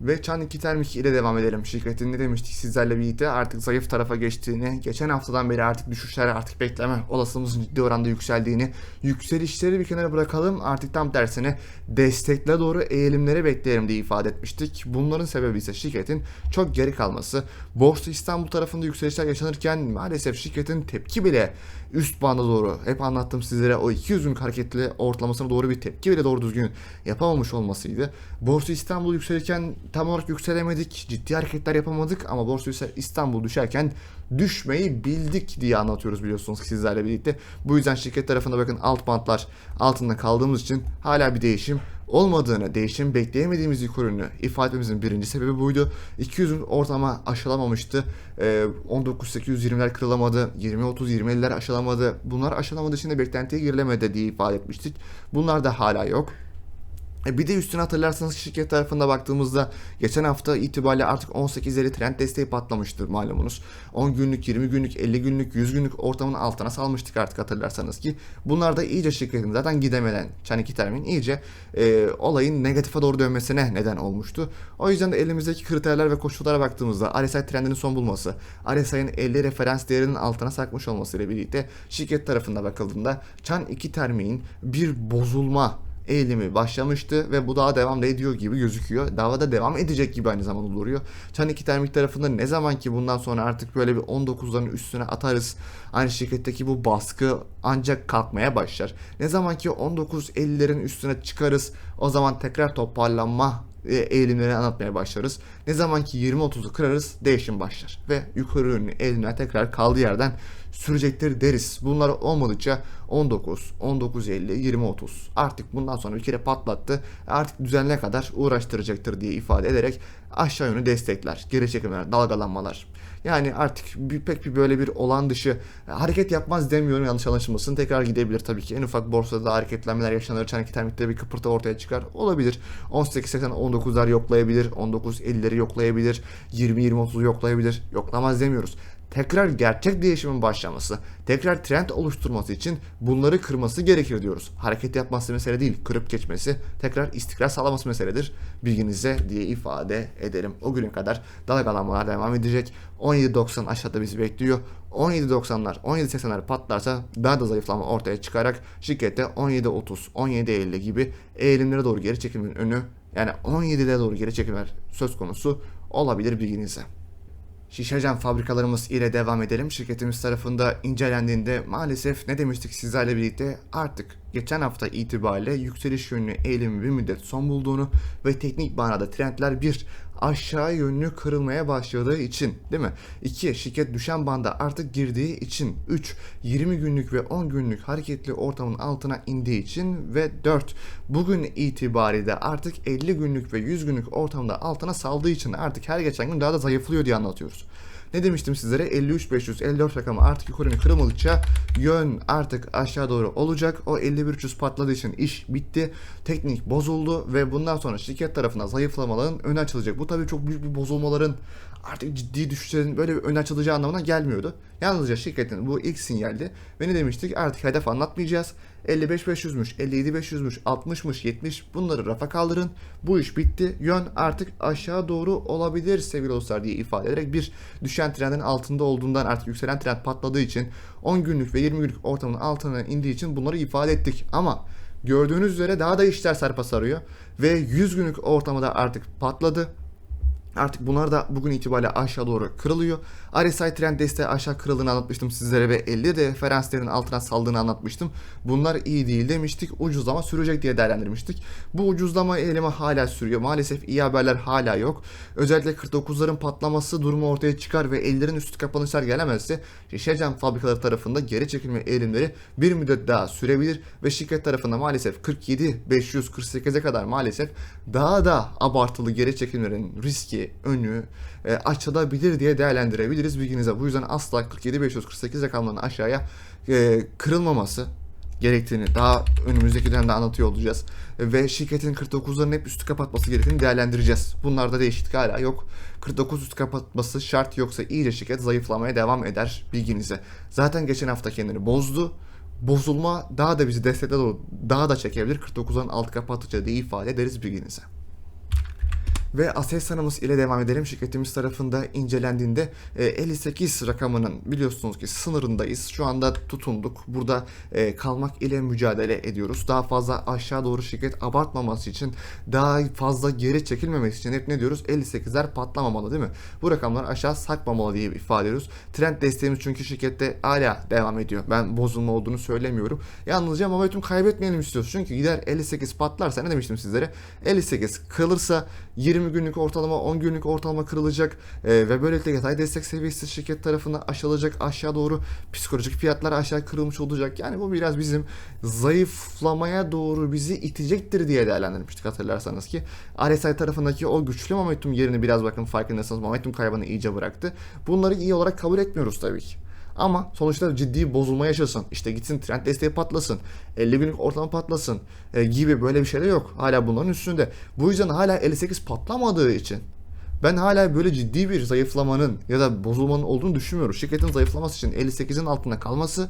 Ve Çan 2 Termik ile devam edelim. Şirketin ne demiştik sizlerle birlikte artık zayıf tarafa geçtiğini, geçen haftadan beri artık düşüşler artık bekleme olasılığımızın ciddi oranda yükseldiğini, yükselişleri bir kenara bırakalım artık tam tersine destekle doğru eğilimleri bekleyelim diye ifade etmiştik. Bunların sebebi ise şirketin çok geri kalması. Borsa İstanbul tarafında yükselişler yaşanırken maalesef şirketin tepki bile üst banda doğru hep anlattım sizlere o 200 günlük hareketli ortalamasına doğru bir tepki bile doğru düzgün yapamamış olmasıydı. Borsa İstanbul yükselirken tam olarak yükselemedik, ciddi hareketler yapamadık ama Borsa İstanbul düşerken düşmeyi bildik diye anlatıyoruz biliyorsunuz sizlerle birlikte. Bu yüzden şirket tarafında bakın alt bantlar altında kaldığımız için hala bir değişim olmadığını, değişim bekleyemediğimiz yukarını ifade etmemizin birinci sebebi buydu. 200'ün ortalama aşılamamıştı. Ee, 19.820'ler kırılamadı. 20-30-20'ler aşılamadı. Bunlar aşılamadığı için de beklentiye girilemedi diye ifade etmiştik. Bunlar da hala yok. E bir de üstüne hatırlarsanız şirket tarafında baktığımızda geçen hafta itibariyle artık 18'leri trend desteği patlamıştır malumunuz. 10 günlük, 20 günlük, 50 günlük, 100 günlük ortamın altına salmıştık artık hatırlarsanız ki bunlar da iyice şirketin zaten gidemeden Çaniki Termin iyice e, olayın negatife doğru dönmesine neden olmuştu. O yüzden de elimizdeki kriterler ve koşullara baktığımızda RSI trendinin son bulması, RSI'nin 50 referans değerinin altına sarkmış olması ile birlikte şirket tarafında bakıldığında Çan 2 Termin bir bozulma eğilimi başlamıştı ve bu daha devam ediyor gibi gözüküyor. Davada devam edecek gibi aynı zamanda duruyor. Çan 2 termik tarafında ne zaman ki bundan sonra artık böyle bir 19'ların üstüne atarız. Aynı şirketteki bu baskı ancak kalkmaya başlar. Ne zaman ki 19.50'lerin üstüne çıkarız o zaman tekrar toparlanma eğilimleri anlatmaya başlarız. Ne zaman ki 20-30'u kırarız değişim başlar. Ve yukarı yönlü eğilimler tekrar kaldığı yerden sürecektir deriz. Bunlar olmadıkça 19, 19.50, 20-30 artık bundan sonra bir kere patlattı. Artık düzenle kadar uğraştıracaktır diye ifade ederek aşağı yönlü destekler, geri çekimler, dalgalanmalar. Yani artık bir, pek bir böyle bir olan dışı hareket yapmaz demiyorum yanlış anlaşılmasın. Tekrar gidebilir tabii ki. En ufak borsada hareketlenmeler yaşanır. Çanak termikte bir kıpırtı ortaya çıkar. Olabilir. 18.80 19'lar yoklayabilir. 19.50'leri yoklayabilir. 20-20-30'u yoklayabilir. Yoklamaz demiyoruz tekrar gerçek değişimin başlaması, tekrar trend oluşturması için bunları kırması gerekir diyoruz. Hareket yapması mesele değil, kırıp geçmesi, tekrar istikrar sağlaması meseledir. Bilginize diye ifade ederim. O güne kadar dalgalanmalar devam edecek. 17.90 aşağıda bizi bekliyor. 17.90'lar, 17.80'ler patlarsa daha da zayıflama ortaya çıkarak şirkette 17.30, 17.50 gibi eğilimlere doğru geri çekilmenin önü yani 17'de doğru geri çekilmeler söz konusu olabilir bilginize. Şişecam fabrikalarımız ile devam edelim. Şirketimiz tarafında incelendiğinde maalesef ne demiştik sizlerle birlikte artık geçen hafta itibariyle yükseliş yönlü eğilimi bir müddet son bulduğunu ve teknik manada trendler bir aşağı yönlü kırılmaya başladığı için değil mi? 2. Şirket düşen banda artık girdiği için 3. 20 günlük ve 10 günlük hareketli ortamın altına indiği için ve 4. Bugün itibariyle artık 50 günlük ve 100 günlük ortamda altına saldığı için artık her geçen gün daha da zayıflıyor diye anlatıyoruz. Ne demiştim sizlere? 53-554 rakamı artık yukarı kırılmadıkça yön artık aşağı doğru olacak. O 51-300 patladığı için iş bitti. Teknik bozuldu ve bundan sonra şirket tarafından zayıflamaların önü açılacak. Bu tabii çok büyük bir bozulmaların artık ciddi düşüşlerin böyle bir ön açılacağı anlamına gelmiyordu. Yalnızca şirketin bu ilk sinyaldi. Ve ne demiştik? Artık hedef anlatmayacağız. 55-500'müş, 57-500'müş, 60'mış, 70 bunları rafa kaldırın. Bu iş bitti. Yön artık aşağı doğru olabilir sevgili dostlar diye ifade ederek bir düşen trendin altında olduğundan artık yükselen trend patladığı için 10 günlük ve 20 günlük ortamın altına indiği için bunları ifade ettik. Ama gördüğünüz üzere daha da işler sarpa sarıyor ve 100 günlük ortamda artık patladı. Artık bunlar da bugün itibariyle aşağı doğru kırılıyor. RSI trend desteği aşağı kırıldığını anlatmıştım sizlere ve 50 de referansların altına saldığını anlatmıştım. Bunlar iyi değil demiştik. Ucuzlama sürecek diye değerlendirmiştik. Bu ucuzlama eğilimi hala sürüyor. Maalesef iyi haberler hala yok. Özellikle 49'ların patlaması durumu ortaya çıkar ve 50'lerin üstü kapanışlar gelemezse şişe cam fabrikaları tarafında geri çekilme eğilimleri bir müddet daha sürebilir ve şirket tarafında maalesef 47 548'e kadar maalesef daha da abartılı geri çekilmelerin riski önü e, açılabilir diye değerlendirebiliriz bilginize. Bu yüzden asla 47 548 rakamlarının aşağıya e, kırılmaması gerektiğini daha önümüzdeki dönemde anlatıyor olacağız. Ve şirketin 49'ların hep üstü kapatması gerektiğini değerlendireceğiz. Bunlarda değişiklik hala yok. 49 üstü kapatması şart yoksa iyice şirket zayıflamaya devam eder bilginize. Zaten geçen hafta kendini bozdu. Bozulma daha da bizi desteklere doğru daha da çekebilir. 49'ların altı kapattıkça diye ifade ederiz bilginize. Ve Aselsan'ımız ile devam edelim. Şirketimiz tarafında incelendiğinde e, 58 rakamının biliyorsunuz ki sınırındayız. Şu anda tutunduk. Burada e, kalmak ile mücadele ediyoruz. Daha fazla aşağı doğru şirket abartmaması için, daha fazla geri çekilmemesi için hep ne diyoruz? 58'ler patlamamalı değil mi? Bu rakamlar aşağı sarkmamalı diye ifade ediyoruz. Trend desteğimiz çünkü şirkette hala devam ediyor. Ben bozulma olduğunu söylemiyorum. Yalnızca momentum kaybetmeyelim istiyoruz. Çünkü gider 58 patlarsa ne demiştim sizlere? 58 kırılırsa 20 günlük ortalama 10 günlük ortalama kırılacak e, ve böylelikle yatay destek seviyesi şirket tarafından aşılacak aşağı doğru psikolojik fiyatlar aşağı kırılmış olacak. Yani bu biraz bizim zayıflamaya doğru bizi itecektir diye değerlendirmiştik hatırlarsanız ki RSI tarafındaki o güçlü momentum yerini biraz bakın farkındaysanız momentum kaybını iyice bıraktı. Bunları iyi olarak kabul etmiyoruz tabii ki. Ama sonuçta ciddi bozulma yaşasın. İşte gitsin trend desteği patlasın. 50 günlük ortalama patlasın e, gibi böyle bir şey de yok. Hala bunların üstünde. Bu yüzden hala 58 patlamadığı için ben hala böyle ciddi bir zayıflamanın ya da bozulmanın olduğunu düşünmüyorum. Şirketin zayıflaması için 58'in altında kalması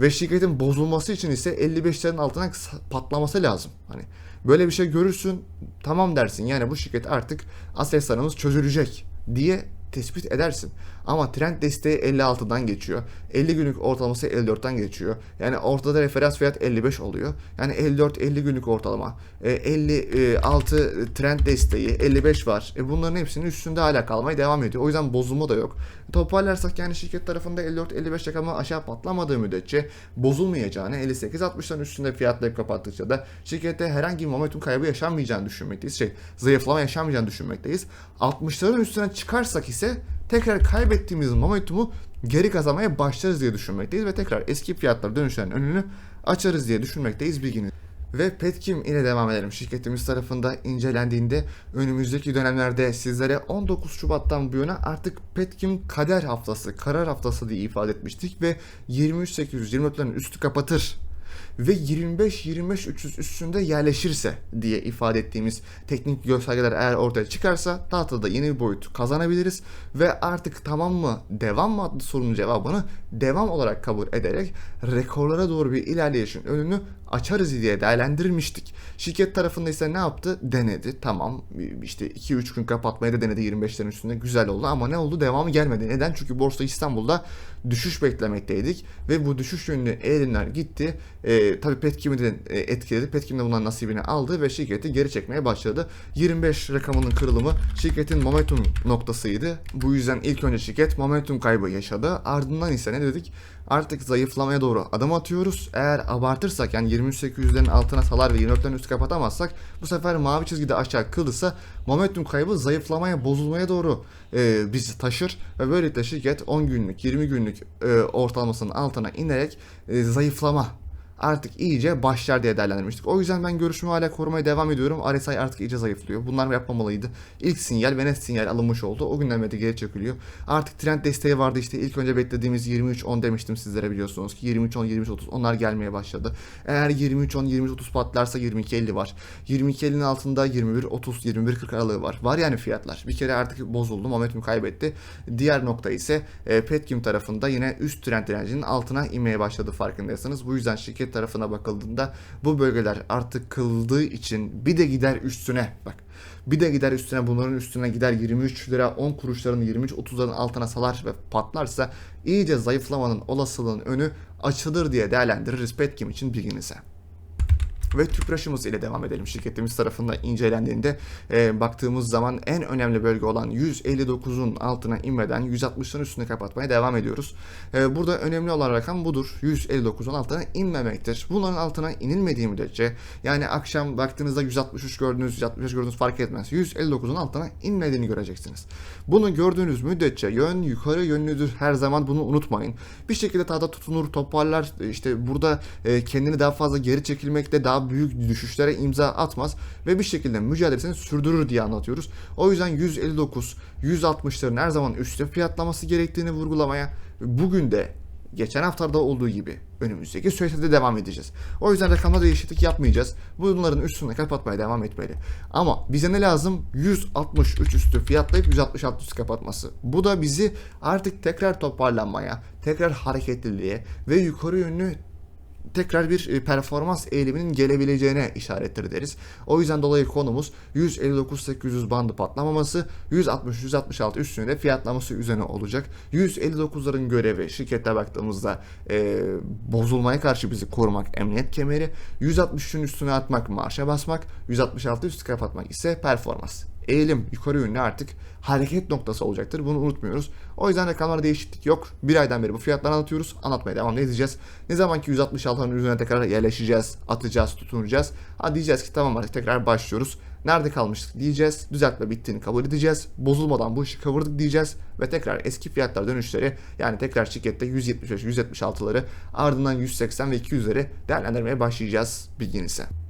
ve şirketin bozulması için ise 55'lerin altına patlaması lazım. Hani böyle bir şey görürsün tamam dersin. Yani bu şirket artık Aselsan'ımız çözülecek diye tespit edersin. Ama trend desteği 56'dan geçiyor. 50 günlük ortalaması 54'ten geçiyor. Yani ortada referans fiyat 55 oluyor. Yani 54-50 günlük ortalama. E, 56 trend desteği 55 var. E, bunların hepsinin üstünde hala kalmaya devam ediyor. O yüzden bozulma da yok. Toparlarsak yani şirket tarafında 54-55 rakamı aşağı patlamadığı müddetçe bozulmayacağını 58-60'ların üstünde fiyatlayıp kapattıkça da şirkette herhangi bir momentum kaybı yaşanmayacağını düşünmekteyiz. Şey zayıflama yaşanmayacağını düşünmekteyiz. 60'ların üstüne çıkarsak ise tekrar kaybettiğimiz momentumu geri kazanmaya başlarız diye düşünmekteyiz ve tekrar eski fiyatlar dönüşlerin önünü açarız diye düşünmekteyiz bilginiz. Ve Petkim ile devam edelim. Şirketimiz tarafında incelendiğinde önümüzdeki dönemlerde sizlere 19 Şubat'tan bu yana artık Petkim kader haftası, karar haftası diye ifade etmiştik ve 23.824'lerin üstü kapatır ve 25-25-300 üstünde yerleşirse diye ifade ettiğimiz teknik göstergeler eğer ortaya çıkarsa tahtada yeni bir boyut kazanabiliriz ve artık tamam mı devam mı adlı sorunun cevabını devam olarak kabul ederek rekorlara doğru bir ilerleyişin önünü açarız diye değerlendirmiştik. Şirket tarafında ise ne yaptı? Denedi. Tamam işte 2-3 gün kapatmayı da denedi 25'lerin üstünde. Güzel oldu ama ne oldu? Devamı gelmedi. Neden? Çünkü Borsa İstanbul'da düşüş beklemekteydik ve bu düşüş yönlü eğilimler gitti. E, tabii Petkim'i etkiledi. Petkim de bundan nasibini aldı ve şirketi geri çekmeye başladı. 25 rakamının kırılımı şirketin momentum noktasıydı. Bu yüzden ilk önce şirket momentum kaybı yaşadı. Ardından ise ne dedik? Artık zayıflamaya doğru adım atıyoruz. Eğer abartırsak yani 23.800'lerin altına salar ve 24'lerin üstü kapatamazsak bu sefer mavi çizgide aşağı kılırsa momentum kaybı zayıflamaya bozulmaya doğru e, bizi taşır ve böylelikle şirket 10 günlük 20 günlük e, ortalamasının altına inerek e, zayıflama artık iyice başlar diye değerlendirmiştik. O yüzden ben görüşümü hala korumaya devam ediyorum. RSI artık iyice zayıflıyor. Bunlar yapmamalıydı. İlk sinyal ve net sinyal alınmış oldu. O günden beri geri çekiliyor. Artık trend desteği vardı işte ilk önce beklediğimiz 23.10 demiştim sizlere biliyorsunuz ki 23.10 23.30 onlar gelmeye başladı. Eğer 23.10 23.30 patlarsa 22.50 var. 22.50'nin altında 21.30 21.40 aralığı var. Var yani fiyatlar. Bir kere artık bozuldu. Momentum kaybetti. Diğer nokta ise e, Petkim tarafında yine üst trend direncinin altına inmeye başladı farkındaysanız. Bu yüzden şirket tarafına bakıldığında bu bölgeler artık kıldığı için bir de gider üstüne bak bir de gider üstüne bunların üstüne gider 23 lira 10 kuruşların 23-30'ların altına salar ve patlarsa iyice zayıflamanın olasılığın önü açılır diye değerlendiririz Petkim için bilginize ve tüpraşımız ile devam edelim. Şirketimiz tarafından incelendiğinde e, baktığımız zaman en önemli bölge olan 159'un altına inmeden 160'ın üstüne kapatmaya devam ediyoruz. E, burada önemli olan rakam budur. 159'un altına inmemektir. Bunların altına inilmediği müddetçe yani akşam baktığınızda 163 gördüğünüz 165 gördüğünüz fark etmez. 159'un altına inmediğini göreceksiniz. Bunu gördüğünüz müddetçe yön yukarı yönlüdür. Her zaman bunu unutmayın. Bir şekilde tahta tutunur, toparlar. İşte burada e, kendini daha fazla geri çekilmekte daha büyük düşüşlere imza atmaz ve bir şekilde mücadelesini sürdürür diye anlatıyoruz. O yüzden 159, 160'ların her zaman üstte fiyatlaması gerektiğini vurgulamaya bugün de geçen haftada olduğu gibi önümüzdeki süreçte de devam edeceğiz. O yüzden rakamda değişiklik yapmayacağız. Bunların üstüne kapatmaya devam etmeli. Ama bize ne lazım? 163 üstü fiyatlayıp 166 üstü kapatması. Bu da bizi artık tekrar toparlanmaya, tekrar hareketliliğe ve yukarı yönlü tekrar bir e, performans eğiliminin gelebileceğine işarettir deriz. O yüzden dolayı konumuz 159-800 bandı patlamaması, 160-166 üstünde fiyatlaması üzerine olacak. 159'ların görevi şirkette baktığımızda e, bozulmaya karşı bizi korumak emniyet kemeri, 163'ün üstüne atmak marşa basmak, 166 üstü kapatmak ise performans eğilim yukarı yönlü artık hareket noktası olacaktır. Bunu unutmuyoruz. O yüzden rakamlarda değişiklik yok. Bir aydan beri bu fiyatları anlatıyoruz. Anlatmaya devam edeceğiz. Ne zaman ki 166'ın üzerine tekrar yerleşeceğiz, atacağız, tutunacağız. Ha diyeceğiz ki tamam artık tekrar başlıyoruz. Nerede kalmıştık diyeceğiz. Düzeltme bittiğini kabul edeceğiz. Bozulmadan bu işi kavurdık diyeceğiz. Ve tekrar eski fiyatlar dönüşleri yani tekrar şirkette 175, 176'ları ardından 180 ve 200'leri değerlendirmeye başlayacağız bilginize.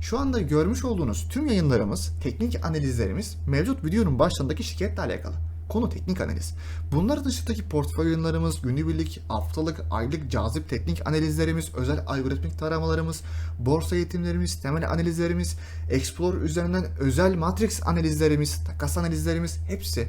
Şu anda görmüş olduğunuz tüm yayınlarımız, teknik analizlerimiz mevcut videonun başlarındaki şirketle alakalı. Konu teknik analiz. Bunlar dışındaki portföy yayınlarımız, günübirlik, haftalık, aylık cazip teknik analizlerimiz, özel algoritmik taramalarımız, borsa eğitimlerimiz, temel analizlerimiz, Explore üzerinden özel matrix analizlerimiz, takas analizlerimiz hepsi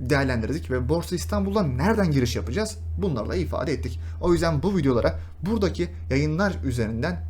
değerlendirdik ve Borsa İstanbul'dan nereden giriş yapacağız? Bunlarla ifade ettik. O yüzden bu videolara buradaki yayınlar üzerinden